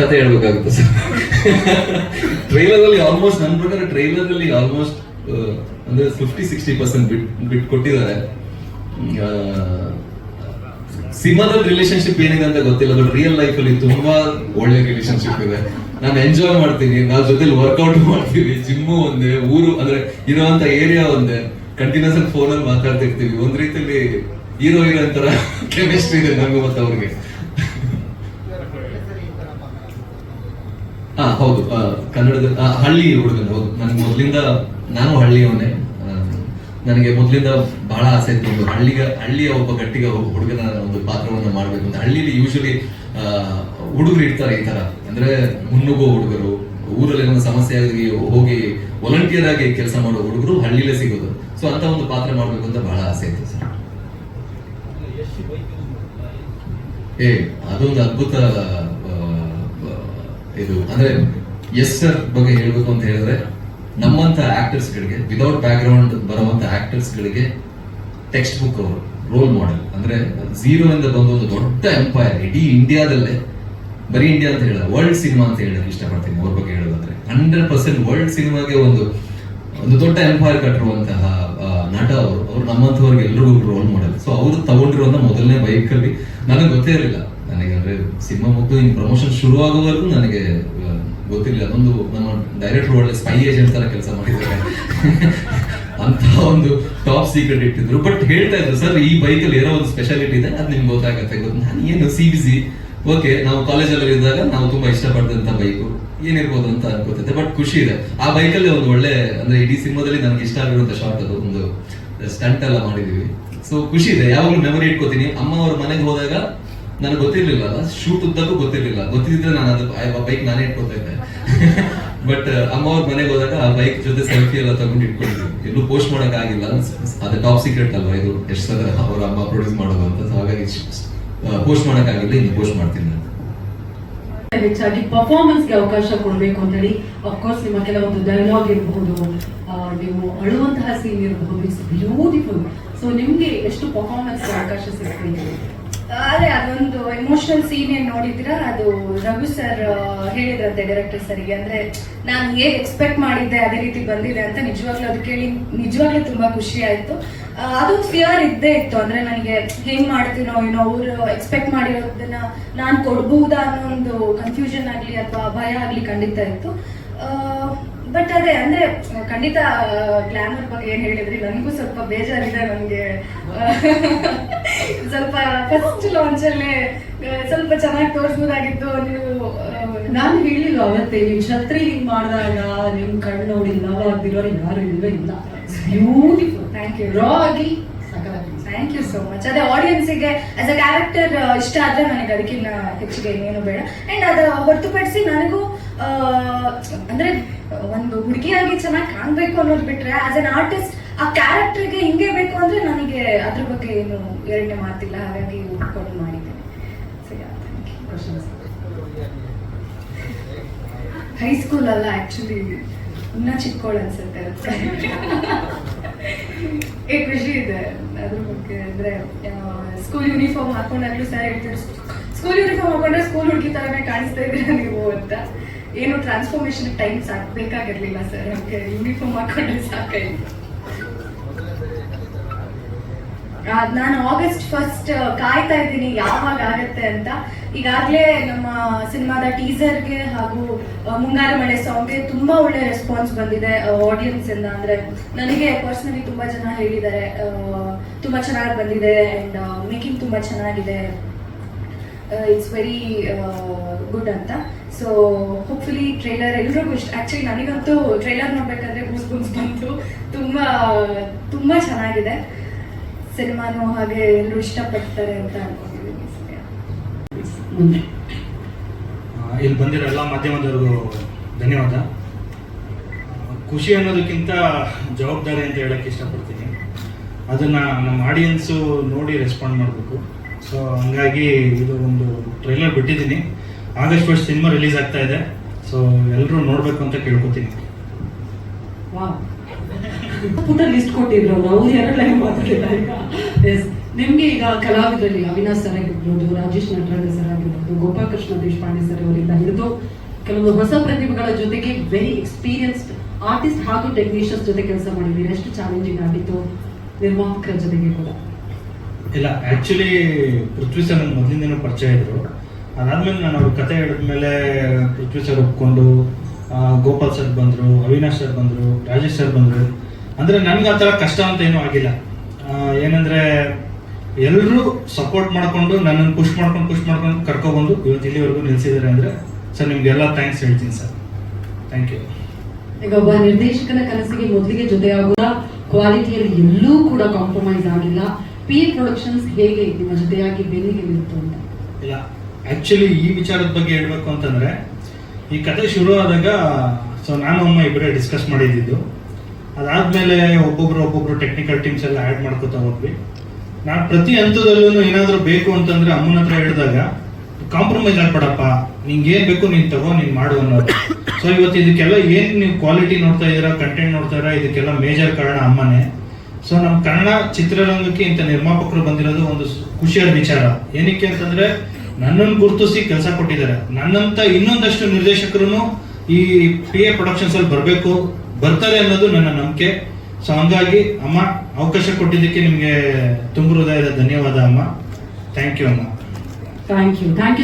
ಕತೆ ಹೇಳ್ಬೇಕಾಗುತ್ತೆ sir. Trailer ಅಲ್ಲಿ ಆಲ್ಮೋಸ್ಟ್ ನನ್ನ ಪ್ರಕಾರ ಟ್ರೈಲರ್ ಅಲ್ಲಿ ಆಲ್ಮೋಸ್ಟ್ ಅಂದ್ರೆ fifty sixty percent bit bit ಕೊಟ್ಟಿದ್ದಾರೆ. ಸಿನಿಮಾದಲ್ಲಿ ರಿಲೇಶನ್ಶಿಪ್ ಏನಿದೆ ಅಂತ ಗೊತ್ತಿಲ್ಲ ಬಟ್ ರಿಯಲ್ ಲೈಫ್ ಅಲ್ಲಿ ತುಂಬಾ ಒಳ್ಳೆ ರಿಲೇಶನ್ಶಿಪ್ ಇದೆ. ನಾನು ಎಂಜಾಯ್ ಮಾಡ್ತೀನಿ ನಾವ್ ಜೊತೆಲಿ ವರ್ಕೌಟ್ ಮಾಡ್ತೀವಿ ಜಿಮ್ಮು ಒಂದೇ, ಊರು, ಅಂದ್ರೆ ಇರುವಂತ ಏರಿಯಾ ಒಂದೇ. ಕಂಟಿನ್ಯೂಸ್ ಆಗಿ ಫೋನ್ ಅಲ್ಲಿ ಮಾತಾಡ್ತಿರ್ತೀವಿ. ಒಂದ್ ರೀತಿಯಲ್ಲಿ ಹೀರೋ ಹೀರೋಯಿನ್ ತರ ಕೆಮಿಸ್ಟ್ರಿ ಇದೆ ನಂಗೆ ಮತ್ತೆ ಅವ್ರಿಗೆ. ಹಾ ಹೌದು ಕನ್ನಡದ ಹಳ್ಳಿ ಹುಡುಗನ ಹೌದು ನನಗೆ ಮೊದಲಿಂದ ನಾನು ಹಳ್ಳಿಯವನೇ. ನನಗೆ ಮೊದಲಿಂದ ಬಹಳ ಆಸೆ ಇತ್ತು. ಒಂದು ಹಳ್ಳಿಗ ಹಳ್ಳಿಯ ಒಬ್ಬ ಗಟ್ಟಿಗ ಹುಡುಗನ ಒಂದು ಪಾತ್ರವನ್ನು ಮಾಡ್ಬೇಕು ಅಂತ. ಹಳ್ಳಿಲಿ ಯೂಶಲಿ ಹುಡುಗರು ಇರ್ತಾರೆ ಈ ತರ. ಅಂದ್ರೆ ಮುನ್ನುಗೋ ಹುಡುಗರು ಊರಲ್ಲಿ ಏನೋ ಸಮಸ್ಯೆ ಆಗಿ ಹೋಗಿ ವಾಲಂಟಿಯರ್ ಆಗಿ ಕೆಲಸ ಮಾಡೋ ಹುಡುಗರು ಹಳ್ಳಿಲೇ ಸಿಗೋದು. ಸೊ ಅಂತ ಒಂದು ಪಾತ್ರ ಮಾಡ್ಬೇಕು ಅಂತ ಬಹಳ ಆಸೆ ಇತ್ತು ಸರ್. ಏ ಅದೊಂದು ಅದ್ಭುತ ಇದು, ಅಂದ್ರೆ, ಎಸ್ ಸರ್ ಬಗ್ಗೆ ಹೇಳ್ಬೇಕು ಅಂತ ಹೇಳಿದ್ರೆ, ನಮ್ಮಂತ ಆಕ್ಟರ್ಸ್ ಗಳಿಗೆ ವಿದೌಟ್ ಬ್ಯಾಕ್ ಗ್ರೌಂಡ್ ಬರುವಂತ ಆಕ್ಟರ್ಸ್ ಗಳಿಗೆ ಟೆಕ್ಸ್ಟ್ ಬುಕ್ ಅವರು ರೋಲ್ ಮಾಡೆಲ್ ಅಂದ್ರೆ ಝೀರೋ ಇಂದ ಬಂದ ಒಂದು ದೊಡ್ಡ ಎಂಪೈರ್ ಇಡೀ ಇಂಡಿಯಾದಲ್ಲೇ, ಬರೀ ಇಂಡಿಯಾ ಅಂತ ಹೇಳಿದ್ರೆ ವರ್ಲ್ಡ್ ಸಿನಿಮಾ ಅಂತ ಹೇಳಕ್ ಇಷ್ಟಪಡ್ತೀನಿ ಅವ್ರ ಬಗ್ಗೆ ಹೇಳೋದಂದ್ರೆ. ಹಂಡ್ರೆಡ್ ಪರ್ಸೆಂಟ್ ವರ್ಲ್ಡ್ ಸಿನಿಮಾಗೆ ಒಂದು ಒಂದು ದೊಡ್ಡ ಎಂಪೈರ್ ಕಟ್ಟಿರುವಂತಹ ನಟ ಅವರು, ಅವ್ರು ನಮ್ಮಂಥವ್ರಿಗೆ ಎಲ್ರಿಗೂ ರೋಲ್ ಮಾಡೆಲ್ ಸೊ ಅವರು ತಗೊಂಡಿರುವಂತ ಮೊದಲನೇ ಬೈಕಲ್ಲಿ ನನಗೆ ಗೊತ್ತೇ ಇರಲಿಲ್ಲ. ನನಗೆ ಅಂದ್ರೆ ಸಿನಿಮಾ ಮುಗಿದು ಇನ್ ಪ್ರಮೋಷನ್ ಶುರು ಆಗೋವರೆಗೂ ನನಗೆ ಗೊತ್ತಿರಲಿಲ್ಲ. ಅದೊಂದು ನಮ್ಮ ಡೈರೆಕ್ಟರ್ ಒಳ್ಳೆ ಸ್ಪೈ ಏಜೆಂಟ್ ತರ ಕೆಲಸ ಮಾಡಿದ್ದಾರೆ. ಅಂತ ಒಂದು ಟಾಪ್ ಸೀಕ್ರೆಟ್ ಇಟ್ಟಿದ್ರು. ಬಟ್ ಹೇಳ್ತಾ ಇದ್ರು, ಸರ್, ಈ ಬೈಕ್ ಅಲ್ಲಿ ಏನೋ ಒಂದು ಸ್ಪೆಷಾಲಿಟಿ ಇದೆ, ಅದು ನಿಮ್ಗೆ ಗೊತ್ತಾಗತ್ತೆ. ಗೊತ್ತು, ನಾನು ಏನು ಸಿ ಬಿ ಸಿ ಓಕೆ ನಾವು ಕಾಲೇಜಲ್ಲಿ ಇದ್ದಾಗ ನಾವು ತುಂಬಾ ಇಷ್ಟಪಡ್ದಂತ ಬೈಕು ಏನಿರ್ಬೋದು ಅಂತ ಅನ್ಕೋತಿದ್ದೆ ಬಟ್ ಖುಷಿ ಇದೆ. ಆ ಬೈಕಲ್ಲಿ ಒಂದು ಒಳ್ಳೆ, ಅಂದ್ರೆ ಇಡೀ ಸಿನಿಮಾದಲ್ಲಿ ನನಗೆ ಇಷ್ಟ ಆಗಿರುವಂತ ಶಾರ್ಟ್ ಅದು, ಒಂದು ಸ್ಟಂಟ್ ಎಲ್ಲ ಮಾಡಿದೀವಿ. ಸೊ ಖುಷಿ ಇದೆ. ಯಾವಾಗಲೂ ಮೆಮೊರಿ ಇಟ್ಕೋತೀನಿ. ಅಮ್ಮ ಅವ್ರ ಮನೆಗೆ ಹೋದಾಗ ನನಗೆ ಗೊತ್ತಿರ್ಲಿಲ್ಲ. ಶೂಟ್ ಉದ್ದಕ್ಕೂ ಗೊತ್ತಿರ್ಲಿಲ್ಲ. ಗೊತ್ತಿದ್ರೆ ನಾನು ಅದು ಬೈಕ್ ನಾನೇ ಇಟ್ಕೋತಾ ಬಟ್ ಅಮ್ಮ ಅವ್ರ ಮನೆಗೆ ಹೋದಾಗ ಆ ಬೈಕ್ ಜೊತೆ ಸೆಲ್ಫಿ ಎಲ್ಲ ತಗೊಂಡು ಇಟ್ಕೊಂಡಿದ್ವಿ ಎಲ್ಲೂ ಪೋಸ್ಟ್ ಮಾಡಕ್ ಆಗಿಲ್ಲ. ಅದು ಟಾಪ್ ಸೀಕ್ರೆಟ್ ಅಲ್ವಾ ಇದು? ಎಷ್ಟು ಸಲ ಅವ್ರ ಅಮ್ಮ ಪ್ರೊಡ್ಯೂಸ್ ಮಾಡೋದು ಅಂತ. ಹಾಗಾಗಿ ಪೋಸ್ಟ್ ಮಾಡಕ್ ಆಗಿಲ್ಲ. ಇನ್ನು ಪೋಸ್ಟ್ ಮಾಡ್ತೀನಿ ನಾನು. ಹೆಚ್ಚಾಗಿ ಪರ್ಫಾರ್ಮೆನ್ಸ್ಗೆ ಅವಕಾಶ ಕೊಡಬೇಕು ಅಂತ ಹೇಳಿ ಅಫ್ಕೋರ್ಸ್ ನಿಮ್ಮ ಕೆಲವೊಂದು ಡೈಲಾಗ್ ಇರಬಹುದು ನೀವು ಅಳುವಂತಹ ಸೀನ್ ಇರಬಹುದು ಇಟ್ಸ್ ಬ್ಯೂಟಿಫುಲ್ ಸೊ ನಿಮ್ಗೆ ಎಷ್ಟು ಪರ್ಫಾರ್ಮೆನ್ಸ್ ಅವಕಾಶ ಸಿಗ್ತಿದೆ? ಅದೇ, ಅದೊಂದು ಎಮೋಷನಲ್ ಸೀನ್ ಏನ್ ನೋಡಿದ್ರ ಅದು ರಘು ಸರ್ ಹೇಳಿದ್ರಂತೆ ಡೈರೆಕ್ಟರ್ ಸರಿಗೆ ಅಂದ್ರೆ ನಾನು ಹೇಗೆ ಎಕ್ಸ್ಪೆಕ್ಟ್ ಮಾಡಿದ್ದೆ ಅದೇ ರೀತಿ ಬಂದಿದೆ ಅಂತ ನಿಜವಾಗ್ಲೂ ಅದು ಕೇಳಿ ನಿಜವಾಗ್ಲೂ ತುಂಬಾ ಖುಷಿ ಆಯ್ತು. ಅದು ಫಿಯರ್ ಇದ್ದೇ ಇತ್ತು. ಅಂದ್ರೆ ನನಗೆ ಹೆಂಗ್ ಮಾಡ್ತೀನೋ ಏನೋ ಅವರು ಎಕ್ಸ್ಪೆಕ್ಟ್ ಮಾಡಿರೋದನ್ನ ನಾನು ಕೊಡ್ಬಹುದಾ ಅನ್ನೋ ಒಂದು ಕನ್ಫ್ಯೂಷನ್ ಆಗ್ಲಿ ಅಥವಾ ಭಯ ಆಗ್ಲಿ ಖಂಡಿತ ಇತ್ತು. ಬಟ್ ಅದೇ, ಅಂದ್ರೆ ಖಂಡಿತ ಗ್ಲಾಮರ್ ಬಗ್ಗೆ ಏನ್ ಹೇಳಿದ್ರಿ? ನನಗೂ ಸ್ವಲ್ಪ ಬೇಜಾರಿದೆ ನನಗೆ. ಸ್ವಲ್ಪ ಫಸ್ಟ್ ಲಾಂಚ್ ಅಲ್ಲೇ ಸ್ವಲ್ಪ ಚೆನ್ನಾಗಿ ತೋರಿಸ್ಬೋದಾಗಿತ್ತು ನೀವು ನಾನು ಹೇಳಿಲ್ಲ ಅವತ್ತೆ ನೀವು ಛತ್ರಿ ಹಿಂಗ್ ಮಾಡಿದಾಗ ನಿಮ್ ಕಣ್ಣು ನೋಡಿ ಲವ್ ಆಗ್ದಿರೋರು ಯಾರು ಇಲ್ವೇ ಇಲ್ಲ. ಬ್ಯೂಟಿಫುಲ್ ಥ್ಯಾಂಕ್ ಯು ರಾ ಆಗಿ ಥ್ಯಾಂಕ್ ಯು ಸೋ ಮಚ್ ಅದೇ ಆಡಿಯನ್ಸಿಗೆ ಆಸ್ ಅ ಕ್ಯಾರೆಕ್ಟರ್ ಇಷ್ಟ ಆದ್ರೆ ನನಗೆ ಅದಕ್ಕಿಂತ ಹೆಚ್ಚಿಗೆ ಏನು ಬೇಡ. ಅಂಡ್ ಅದ ಹೊರತುಪಡಿಸಿ ನನಗೂ ಅಂದ್ರೆ ಒಂದು ಹುಡುಗಿಯಾಗಿ ಚೆನ್ನಾಗಿ ಕಾಣ್ಬೇಕು ಅನ್ನೋದು ಬಿಟ್ರೆ ಆಸ್ ಅನ್ ಆರ್ಟಿಸ್ಟ್ ಆ ಕ್ಯಾರೆಕ್ಟರ್ಗೆ ಹಿಂಗೆ ಬೇಕು ಅಂದ್ರೆ ನನಗೆ ಅದ್ರ ಬಗ್ಗೆ ಏನು ಎರಡನೇ ಮಾತಿಲ್ಲ ಹಾಗಾಗಿ ಒಪ್ಕೊಂಡು ಮಾಡಿದ್ದೇನೆ. ಹೈಸ್ಕೂಲ್ ಅಲ್ಲ ಆಕ್ಚುಲಿ ಇನ್ನ ಚಿಕ್ಕೋಳು ಅನ್ಸುತ್ತೆ. ಖುಷಿ ಇದೆ. ಅದ್ರ ಬಗ್ಗೆ ಅಂದ್ರೆ ಸ್ಕೂಲ್ ಯೂನಿಫಾರ್ಮ್ ಹಾಕೊಂಡಾಗ್ಲೂ ಸರ್ ಹೇಳ್ತಾರೆ. ಸ್ಕೂಲ್ ಯೂನಿಫಾರ್ಮ್ ಹಾಕೊಂಡ್ರೆ ಸ್ಕೂಲ್ ಹುಡುಗಿ ತರನೇ ಕಾಣಿಸ್ತಾ ಇದ್ದೀರಾ ನೀವು ಅಂತ. ಏನು ಟ್ರಾನ್ಸ್ಫಾರ್ಮೇಶನ್ ಟೈಮ್ ಸಾಕ್ ಬೇಕಾಗಿರ್ಲಿಲ್ಲ ಸರ್ ನಮಗೆ ಯೂನಿಫಾರ್ಮ್ ಹಾಕೊಂಡ್ರೆ ಸಾಕಾಯ್ತು. ನಾನು ಆಗಸ್ಟ್ ಫಸ್ಟ್ ಕಾಯ್ತಾ ಇದ್ದೀನಿ ಯಾವಾಗ ಆಗತ್ತೆ ಅಂತ. ಈಗಾಗಲೇ ನಮ್ಮ ಸಿನಿಮಾದ ಟೀಸರ್ಗೆ ಹಾಗೂ ಮುಂಗಾರು ಮಳೆ ಸಾಂಗ್ಗೆ ತುಂಬಾ ಒಳ್ಳೆ ರೆಸ್ಪಾನ್ಸ್ ಬಂದಿದೆ ಆಡಿಯನ್ಸ್ ಇಂದ. ಅಂದ್ರೆ ನನಗೆ ಪರ್ಸನಲಿ ತುಂಬಾ ಜನ ಹೇಳಿದ್ದಾರೆ ತುಂಬಾ ಚೆನ್ನಾಗಿ ಬಂದಿದೆ ಅಂಡ್ ಮೇಕಿಂಗ್ ತುಂಬಾ ಚೆನ್ನಾಗಿದೆ. ಇಟ್ಸ್ ವೆರಿ ಗುಡ್ ಅಂತ. ಸೊ ಹೋಪ್ಫುಲಿ ಟ್ರೈಲರ್ ಎಲ್ರಿಗೂ ಇಷ್ಟ. ಆಕ್ಚುಲಿ ನನಗಂತೂ ಟ್ರೈಲರ್ ನೋಡ್ಬೇಕಾದ್ರೆ ಗೂಸ್ ಗುನ್ಸ್ ಬಂತು. ತುಂಬಾ ತುಂಬಾ ಚೆನ್ನಾಗಿದೆ. ಸಿನಿಮಾನು ಹಾಗೆ ಎಲ್ಲರೂ ಇಷ್ಟಪಡ್ತಾರೆ ಅಂತ ಅನ್ಕೊಂಡಿದ್ದೀನಿ ಮುಂದೆ ಇಲ್ಲಿ ಬಂದಿರೋ ಎಲ್ಲ ಮಾಧ್ಯಮದವ್ರಿಗೂ ಧನ್ಯವಾದ. ಖುಷಿ ಅನ್ನೋದಕ್ಕಿಂತ ಜವಾಬ್ದಾರಿ ಅಂತ ಹೇಳಕ್ಕೆ ಇಷ್ಟಪಡ್ತೀನಿ. ಅದನ್ನು ನಮ್ಮ ಆಡಿಯನ್ಸು ನೋಡಿ ರೆಸ್ಪಾಂಡ್ ಮಾಡಬೇಕು. ಸೊ ಹಂಗಾಗಿ ಇದು ಒಂದು ಟ್ರೈಲರ್ ಬಿಟ್ಟಿದ್ದೀನಿ. ಆಗಸ್ಟ್ ಫಸ್ಟ್ ಸಿನಿಮಾ ರಿಲೀಸ್ ಆಗ್ತಾ ಇದೆ. ಸೊ ಎಲ್ಲರೂ ನೋಡಬೇಕು ಅಂತ ಕೇಳ್ಕೊತೀನಿ. ಪುಟ್ಟ ಲಿಸ್ಟ್ ಕೊಟ್ಟಿದ್ರು ನಾವು ಎರಡು ಲೈನ್ ಮಾತಾಡಿಲ್ಲ ಈಗ? ಎಸ್ ನಿಮ್ಗೆ ಈಗ ಕಲಾವಿದರಲ್ಲಿ ಅವಿನಾಶ್ ಸರ್ ಆಗಿರ್ಬೋದು, ರಾಜೇಶ್ ನಟರಾಜ ಸರ್ ಆಗಿರ್ಬೋದು, ಗೋಪಾಲಕೃಷ್ಣ ದೇಶಪಾಂಡೆ ಸರ್ ಅವರಿಂದ ಹಿಡಿದು ಕೆಲವೊಂದು ಹೊಸ ಪ್ರತಿಭೆಗಳ ಜೊತೆಗೆ ವೆರಿ ಎಕ್ಸ್ಪೀರಿಯನ್ಸ್ಡ್ ಆರ್ಟಿಸ್ಟ್ ಹಾಗೂ ಟೆಕ್ನಿಷಿಯನ್ಸ್ ಜೊತೆ ಕೆಲಸ ಮಾಡಿದ್ದೀರಿ ಎಷ್ಟು ಚಾಲೆಂಜಿಂಗ್ ಆಗಿತ್ತು ನಿರ್ಮಾಪಕರ ಜೊತೆಗೆ ಕೂಡ? ಇಲ್ಲ ಆಕ್ಚುಲಿ ಪೃಥ್ವಿ ಸರ್ ನನ್ನ ಮೊದಲಿಂದನೂ ಪರಿಚಯ ಇದ್ರು. ಅದಾದ್ಮೇಲೆ ನಾನು ಅವ್ರ ಕತೆ ಹೇಳಿದ್ಮೇಲೆ ಪೃಥ್ವಿ ಸರ್ ಒಪ್ಕೊಂಡು ಗೋಪಾಲ್ ಸರ್ ಬಂದರು, ಅವಿನಾಶ್ ಸರ್ ಬಂದರು, ರಾಜೇಶ್ ಸರ್ ಬಂದರು. ಅಂದರೆ ನನಗೆ ಆ ಥರ ಕಷ್ಟ ಅಂತ ಏನೂ ಆಗಿಲ್ಲ. ಏನಂದರೆ ಎಲ್ಲರೂ ಸಪೋರ್ಟ್ ಮಾಡಿಕೊಂಡು ನನ್ನನ್ನು ಪುಷ್ ಮಾಡ್ಕೊಂಡು ಪುಷ್ ಮಾಡ್ಕೊಂಡು ಕರ್ಕೊಬಂದು ಇವತ್ತು ಇಲ್ಲಿವರೆಗೂ ನಿಲ್ಸಿದ್ದಾರೆ ಅಂದರೆ ಸರ್ ನಿಮಗೆಲ್ಲ ಥ್ಯಾಂಕ್ಸ್ ಹೇಳ್ತೀನಿ ಸರ್. ಥ್ಯಾಂಕ್ ಯು ಈಗ ಒಬ್ಬ ನಿರ್ದೇಶಕನ ಕನಸಿಗೆ ಮೊದಲಿಗೆ ಜೊತೆಯಾಗುವ ಕ್ವಾಲಿಟಿಯಲ್ಲಿ ಎಲ್ಲೂ ಕೂಡ ಕಾಂಪ್ರಮೈಸ್ ಆಗಿಲ್ಲ. ಪಿ ಎ ಪ್ರೊಡಕ್ಷನ್ಸ್ ಹೇಗೆ ನಿಮ್ಮ ಜೊತೆಯಾಗಿ ಬೆನ್ನಿಗೆ ನಿಲ್ತು ಅಂತ? ಇಲ್ಲ ಆ್ಯಕ್ಚುಲಿ ಈ ವಿಚಾರದ ಬಗ್ಗೆ ಹೇಳ್ಬೇಕು ಅಂತಂದ್ರೆ ಈ ಕತೆ ಶುರು ಆದಾಗ ಸೊ ನಾನು ಅಮ್ಮ ಇಬ್ಬರೇ ಡಿಸ್ಕಸ್ ಮಾಡಿದ್ದು. ಅದಾದ್ಮೇಲೆ ಒಬ್ಬೊಬ್ರು ಒಬ್ಬೊಬ್ರು ಟೆಕ್ನಿಕಲ್ ಟೀಮ್ಸ್ ಎಲ್ಲ ಆ್ಯಡ್ ಮಾಡ್ಕೋತಾ ಹೋದ್ವಿ. ನಾನು ಪ್ರತಿ ಹಂತದಲ್ಲೂ ಏನಾದರೂ ಬೇಕು ಅಂತಂದ್ರೆ ಅಮ್ಮನ ಹತ್ರ ಹೇಳಿದಾಗ, ಕಾಂಪ್ರಮೈಸ್ ಆಗ್ಬೇಡಪ್ಪ, ನಿಂಗೆ ಏನ್ ಬೇಕು ನೀನು ತಗೋ, ನೀನು ಮಾಡು ಅನ್ನೋದು. ಸೊ ಇವತ್ತು ಇದಕ್ಕೆಲ್ಲ ಏನು ನೀವು ಕ್ವಾಲಿಟಿ ನೋಡ್ತಾ ಇದೀರಾ ಕಂಟೆಂಟ್ ನೋಡ್ತಾ ಇದ್ದೀರಾ, ಇದಕ್ಕೆಲ್ಲ ಮೇಜರ್ ಕಾರಣ ಅಮ್ಮನೇ. ಸೊ ನಮ್ಮ ಕನ್ನಡ ಚಿತ್ರರಂಗಕ್ಕೆ ಇಂಥ ನಿರ್ಮಾಪಕರು ಬಂದಿರೋದು ಒಂದು ಖುಷಿಯ ವಿಚಾರ. ಏನಕ್ಕೆ ಅಂತಂದ್ರೆ, ನನ್ನನ್ನು ಗುರುತಿಸಿ ಕೆಲಸ ಕೊಟ್ಟಿದ್ದಾರೆ. ನನ್ನಂತ ಇನ್ನೊಂದಷ್ಟು ನಿರ್ದೇಶಕರು ಈ ಪಿ ಎ ಪ್ರೊಡಕ್ಷನ್ಸ್ ಅಲ್ಲಿ ಬರಬೇಕು ಬರ್ತಾರೆ ಅನ್ನೋದು ನನ್ನ ನಂಬಿಕೆ. ಸೊ ಹಂಗಾಗಿ ಅಮ್ಮ, ಅವಕಾಶ ಕೊಟ್ಟಿದ್ದಕ್ಕೆ ನಿಮಗೆ ತುಂಬ ಹೃದಯದ ಧನ್ಯವಾದ ಅಮ್ಮ. ಥ್ಯಾಂಕ್ ಯು ಅಮ್ಮ. Thank you thank you